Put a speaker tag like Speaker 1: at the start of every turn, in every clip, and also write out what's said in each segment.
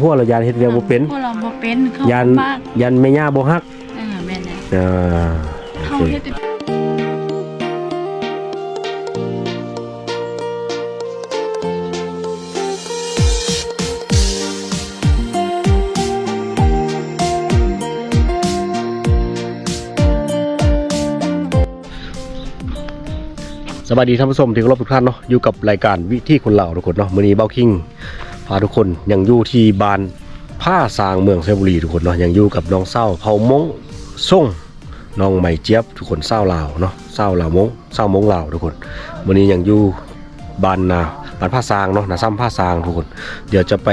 Speaker 1: พวกเรายานเฮ็ดเวียกบ่เป็น
Speaker 2: พวกเราบ่เป็นเข้า
Speaker 1: ยัน
Speaker 2: มาก
Speaker 1: ยันแม่ย่าบ่ฮัก
Speaker 2: เออแม่นแหละ
Speaker 1: อ่าโอ
Speaker 2: เข้า
Speaker 1: เค
Speaker 2: เฮ็ดแต่
Speaker 1: สวัสดีท่านผู้ชมที่เคารพทุกท่านเนาะอยู่กับรายการวิธีคนเหล่าทุกคนเนาะมื้อนี้เบ้าคิงพาทุกคนยังอยู่ที่บ้านผ้าสร้างเมืองไซบุรีทุกคนเนาะยังอยู่กับน้องเศร้าเผามง ส่งน้องไหมเจี๊ยบทุกคนเศร้าลาวเนาะเศร้าลาวมงเศร้ามงลาวทุกคนมื้อนี้ยังอยู่บ้านนาบ้านผ้าสร้างเนาะนาซ้ำผ้าสร้างทุกคน เดี๋ยวจะไป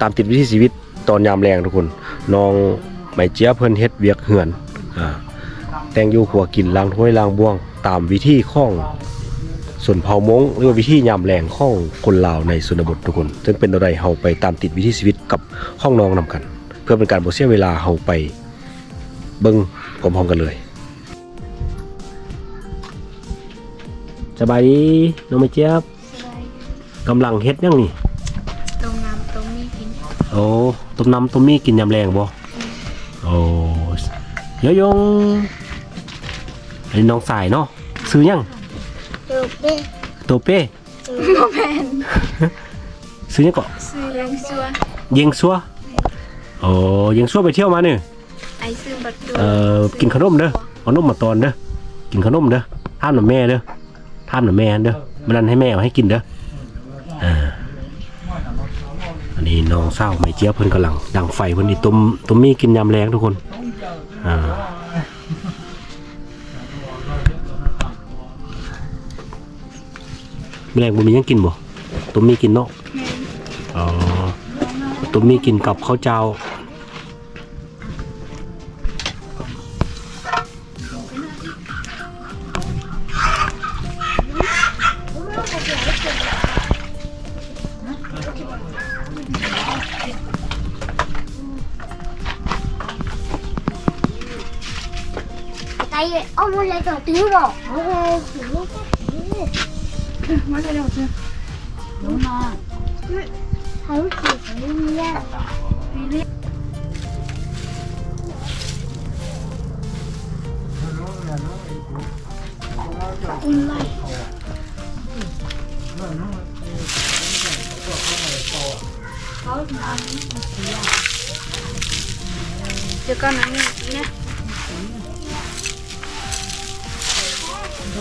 Speaker 1: ตามติดวิถีชีวิตตอนยามแรงทุกคนน้องไหมเจี๊ยบเพิ่นเฮ็ดเวียกเหือนอ่าแต่งอยู่ขัวกินล้างถ้วยล้างบ้วง ตามวิธีข้องส่วนเผามงหรือว่าวิธียามแรงข้องคนลาวในสุนบททุกคนซึ่งเป็นอะไรเฮาไปตามติดวิถีชีวิตกับห้องน้องนำกัน เพื่อเป็นการบ่เสียเวลาเฮาไป เบิ่งพร้อมๆกันเลยสบายดีน้องไม่เจี๊ยบกำลังเฮ็ดหยังนี่
Speaker 2: ตรงน้ำตรงนี้กิน
Speaker 1: โอ้ต้มน้ำต้มมีกินยามแรงบ่โอ้ยยงไอ้น้องสายเนาะซื้อยัง
Speaker 3: ดูดิ
Speaker 1: โตเป้
Speaker 2: บ่แม่น
Speaker 1: ซื้อยังเกาะ
Speaker 2: ซื้อเลี้ยงซัว
Speaker 1: เยงซัวโอ้เยงซัวไปเที่ยวมาเนี่ย
Speaker 2: ไอ ซื้อบัตรดู
Speaker 1: เอ่อกินขนมเด้อเอานมมาตอนเด้อกินขนมเด้อห้ามหน่ะแม่เด้อห้ามหน่ะแม่เด้อมันนั้นให้แม่เอาให้กินเด้ออ่าอันนี้น้องเศร้าไม่เจี๊ยบเพิ่นกำลังดังไฟเพิ่นนี่ต้มต้มมีกินยามแรงทุกคนอ่าแมลงบ่มีหยังกินบ่ต้มมีกินเนาะ
Speaker 2: แม่น
Speaker 1: อ๋อตุ้มมีกินกับข้าวเจ้า
Speaker 3: ไก่เอามาเลยต่อตื้อหรอกเอาเลยถือลูกก็ถือ
Speaker 2: มาเร็วๆซื้อน้องน้อง
Speaker 3: เขาถือของเนี่ย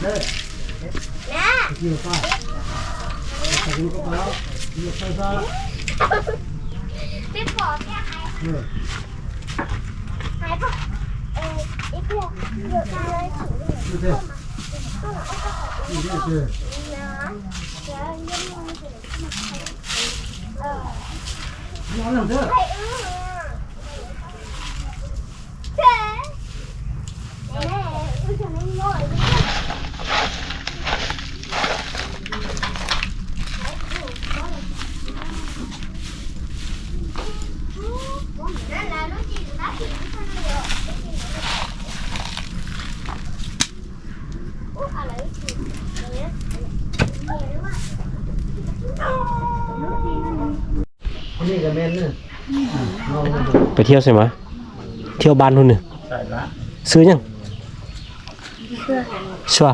Speaker 3: ไม่พอแค่หายหายปะเออไอ้เพื่อนเยอะเลยถึงเลยนะเดี๋ยวยังมองถึงเออใครเออเจ๊แม่ผู้ชายไม่ง่อยนั่นแหละรู้จริงนะถึงที่คนเดียวอุ๊ยอะไรจริงเนี่ยเนี่ย
Speaker 4: นี่ก็แม่นเนอะน้องมัน
Speaker 1: ไปเที่ยวใช่ไหมเที่ยวบ้านนู่นนี่
Speaker 4: ใส่ละ
Speaker 1: ซื้อยังชัว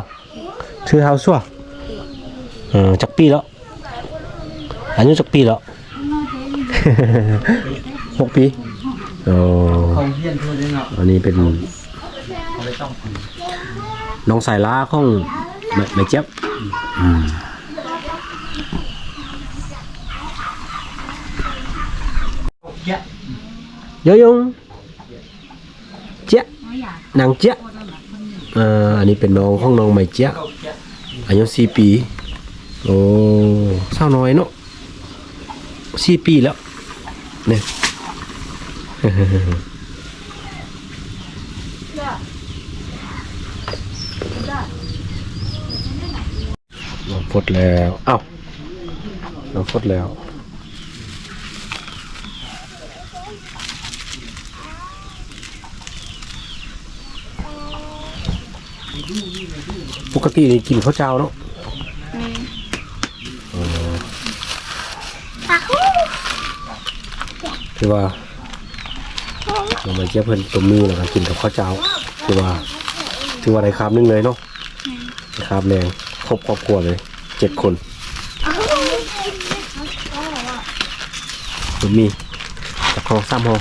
Speaker 1: ซื้อเฮาชัวเออจักปีแล้วอายุจักปีแล้วหกปี โอ้
Speaker 4: เขาเฮียนเพื่อนเนาะ
Speaker 1: อันนี้เป็น
Speaker 4: เขาเลยต้อง
Speaker 1: น้องสายล้าของแม่แม่เจี๊ยบอืม
Speaker 4: เยอะ
Speaker 1: โยยงเจี๊ยนางเจี๊ยเอ่ออันนี้เป็นน้องของน้องใหม่เจี๊ยอายุสี่ปี โอ้สาวน้อยเนาะสี่ปีแล้วเนี่ย น้องฟดแล้วเอ้าน้องฟดแล้วปกตินี่กินข้าวเจ้าเนาะ
Speaker 3: ปลาคู่
Speaker 1: คือว่า เรามาเจี๊ยบเพิ่นต้มมือแล้วก็กินกับข้าวเจ้าคือว่าถือว่าได้คำนึงเลยเนาะได้คำแรงครบครอบครัวเลยเจ็ดคนต้มมีตะคองซ้ำห้อง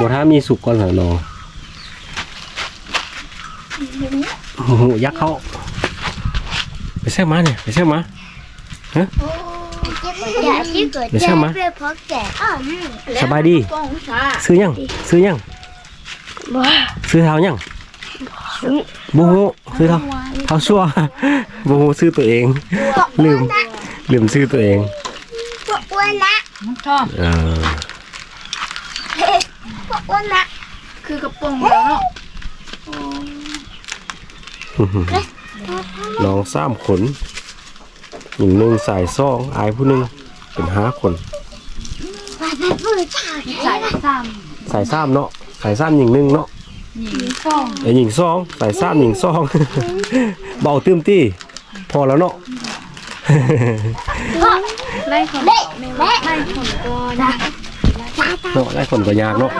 Speaker 1: บถ้ามีสุกก่อนเหรอน้องโอ้โหยักษ์เขาไปแซ่บมาเนี่ยไปแซ่บมา
Speaker 3: อย่าที่เกิด
Speaker 1: เดี๋ยวเชื่อมั้ย
Speaker 3: เพื่อเพราะแก่อ้อม
Speaker 1: สบายดี
Speaker 2: กองช้า
Speaker 1: ซื้อยังซื้อยัง
Speaker 3: บ้า
Speaker 1: ซื้อเท้ายังบูฮูซื้อเท้าเท้าชั่วบูฮูซื้อตัวเอง ลืม ลืมซื้อตัวเอง
Speaker 3: พวกอ้วนละ
Speaker 2: ชอบ
Speaker 1: เออ
Speaker 3: พวก อ้วนละ
Speaker 2: คือกระโปรงแล้วเนาะ
Speaker 1: น้องสามขนหญิงหนึ่งสายซองอายผู้หนึ่งเป็นห้าคน
Speaker 3: มาเป็นผู้ชาย
Speaker 2: ใส่ซ้
Speaker 1: สายซ้ำเนาะสายซ้ำหญิงหนึ่งเนาะำ
Speaker 2: หญิงช่อง
Speaker 1: ไอ้หญิงซองสายซ้ำหญิงซอง เบาตื้มตี้พอแล้วเนาะ
Speaker 2: ไล่คนไล่คนก่อนนะ
Speaker 1: เนาะได้คนก็ยากเนาะ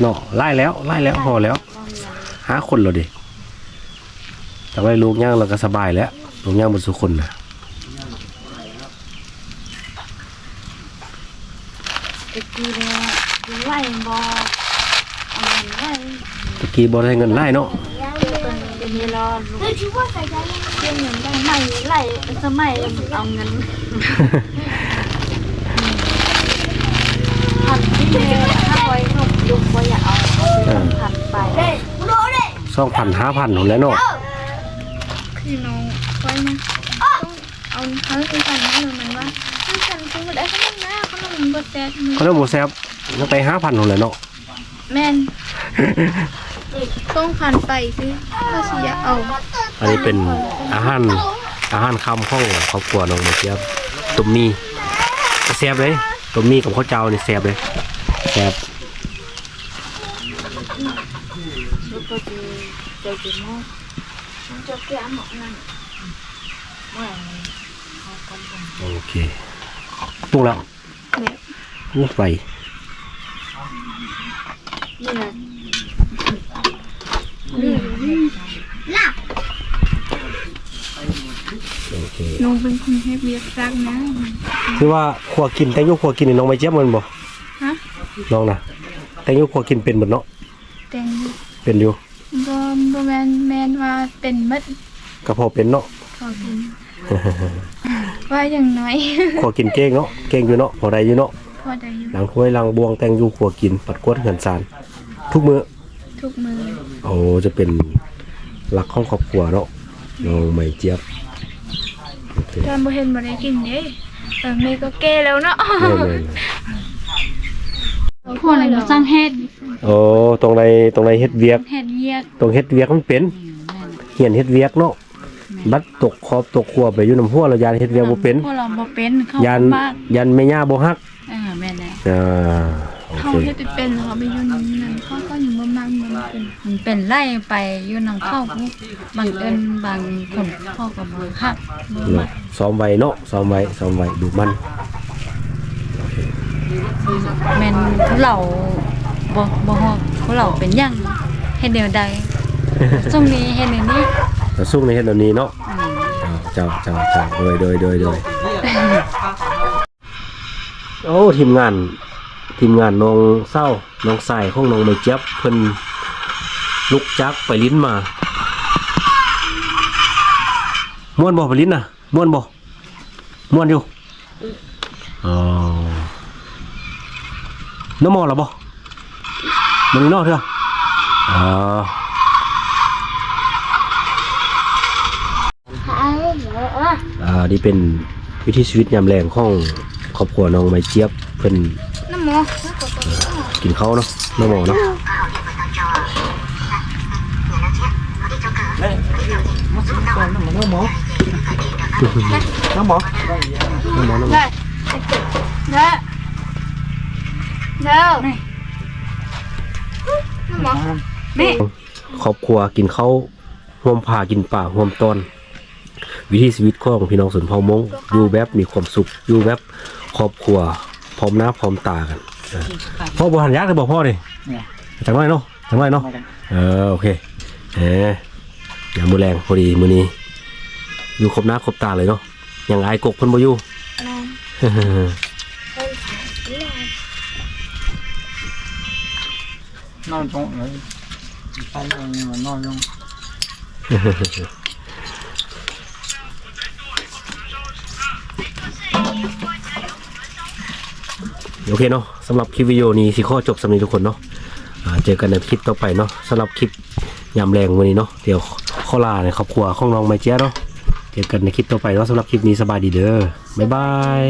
Speaker 1: เนาะไล่แล้วไล่แล้วพอแล้ว หาคนแล้วดิแต่ว่าลูกย่างเราก็สบายแล้วลูกย่างบนสุคนนะ
Speaker 2: ตะกี้เนี่ย ไล่บอเอาเงินไล่
Speaker 1: ตะกี้บอได้เงินไล่เนาะ
Speaker 2: เป็นเวลาลูก
Speaker 3: เฮ้ยชื่อว่าใส่ใจยัง
Speaker 2: เที่ยงเงินได้ไม่ไล่สมัยเอาเงินผัดที่เนี่ยถ้าไว้หนุกลุงก็อย่าเอาผัดไป
Speaker 3: เฮ้ยรู้ดิ
Speaker 1: สองพันห้าพันหนแหล้วเนาะ
Speaker 2: คือน้องไว้นะต้องเอาเขาไปสั่งให้มันว่าถ้าสั่งซื้อมาได้ขนมนะขนมบดแซ่บ
Speaker 1: เขาได้โมแซบ ยังไปห้าพันหนแหล้วเนาะ
Speaker 2: แม่นต้องผ่านไปซื้อก็เสียเอา
Speaker 1: อันนี้เป็นอาหารอาหารคำของครอบครัวน้องเมเจียบตุ่มมีแซ่บเลยตุ่มมีกับข้าวเจ้านี่แซ่บเลยแซ่บ
Speaker 2: แล้วก็จะจะจะมองมันจะแก้หมอกนั่นเมื่อ
Speaker 1: โอเคปรุงแล้ว
Speaker 2: เนี่ย
Speaker 1: นี่ไป
Speaker 2: นี่แหละ
Speaker 1: โอเค
Speaker 2: น้องเป็นคนให้เบียร์ซักนะ
Speaker 1: คือว่าขัวกินแตงอยุขัวกินนี่น้องไม่เจี๊ยบมันบ่
Speaker 2: ฮะ
Speaker 1: น้องนะแตงอยุขัวกินเป็นหมดเนาะ
Speaker 2: แต่งอยู่
Speaker 1: เป็นอยู่
Speaker 2: บ่บ่แม่นแม่นว่าเป็นหมด
Speaker 1: ก็พอเป็นเนาะ
Speaker 2: ขอกินว่าอย่างน้อย
Speaker 1: ขัวกินเก่งเนาะเก่งอยู่เนาะพอได้อยู่เนาะ
Speaker 2: พอได้อยู่
Speaker 1: ล้างถ้วยล้างบวงแตงอยุขัวกินปัดกวดเหือนซาน ทุกมื้อ
Speaker 2: ทุกมือ
Speaker 1: โอ้จะเป็นหลักของครอบครัวเนาะน้องไม่เจี๊ยบโอเค
Speaker 2: ตอนบ่เห็นบ่ได้กินเด้เออแม่ก็แก่แล้วเนาะ
Speaker 1: แม่น
Speaker 5: พวกอะไรมาสร้างเฮ็ด
Speaker 1: ๆโอ้ตรงในตรงในเฮ็ดเวียก
Speaker 5: เฮ็ดเวียก
Speaker 1: ตรงเฮ็ดเวียกมันเป็นเหียนเฮ็ดเวียกเนาะบัดตกขอบตกครัวไปอยู่น้ำหัวแล้วยานเฮ็ดเวียกบ่เป็น
Speaker 5: พวกเราบ่เป็นเข้า
Speaker 1: ยัน
Speaker 5: บ้าน
Speaker 1: ยันแม่ย่าบ่ฮัก
Speaker 5: เออแม่นแหละ
Speaker 1: อ่าโอ
Speaker 2: เขา
Speaker 1: เค
Speaker 2: เฮ็ดเป็นเขาไปอยู่นั่นนั่นเขาก็อยู่บ่มักมันเป็น
Speaker 5: มันเป็นไล่ไปอยู่นำเข้าผู้บางเอิ้นบางคนพ่อก็บ่ฮักบ่มั
Speaker 1: เนาะ
Speaker 5: ก
Speaker 1: ซ้อมไว้เนาะซ้อมไว้ซ้อมไว้ดูมัน
Speaker 5: แม่นผู้เราบ่บ่ฮอกผู้เราเป็นหยังเฮ็ดเดียวใดช่วงนี้เฮ็ดอันนี้
Speaker 1: แล้วสู้ในเฮ็ดแบบนี้เนาะ
Speaker 5: อืม
Speaker 1: เจ้าเจ้าเจ้าเจ้าโดยโดยโดยโดยโอ้ทีมงาน ทีมงานน้องเศร้าน้องสายของน้องไม่เจี๊ยบเพิ่นลุกจักไปลิ้นมาม่วนบ่ไปลิ้นน่ะม่วนบ่ม่วนอยู่อ๋อน้ำมอแล้วบ่มันนี่เนอกเถอะอ๋อ
Speaker 3: หายเหรอ
Speaker 1: อ่านี่เป็นวิถีชีวิตยามแรงของครอบครัวน้องไม่เจี๊ยบเพิ่น
Speaker 2: น้ำหมอ
Speaker 1: กินข้าวเนาะน้ำหมอเนาะ
Speaker 4: น้องหมอน้องหมอ
Speaker 1: น้ำหมอน้ำหมอ
Speaker 2: ได้เด้อเด้อน้ำหมอแม่
Speaker 1: ครอบครัวกินข้าวร่วมผ่ากินป่าร่วมตอนวิถีชีวิตของพี่น้องสุนเผ่ามงอยู่แบบมีความสุขอยู่แบบครอบครัว พร้อมหน้าพร้อมตากันอ่าพ่อบ่หันยากเลยบอกพ่อดิ
Speaker 4: เนี่ย
Speaker 1: จังไรเนาะจังไรเนาะเออโอเคเอออย่ามือแรงพอดีมือนี้ อยู่ครบหน้าครบตาเลยเนาะยังอายกกเพิ่นบ่อยู่
Speaker 4: นอนตรงไหนไปนอนนอนลง
Speaker 1: โอเคเนาะสำหรับคลิปวิดีโอนี้สิข้อจบสำหรับทุกคนเนาะเจอกันในคลิปต่อไปเนาะสำหรับคลิปยามแรงวันนี้เนาะเดี๋ยวข้อลาในครอบครัวของน้องไมเจียเนาะเจอกันในคลิปต่อไปเนาะสำหรับคลิปนี้สบายดีเด้อบ๊ายบาย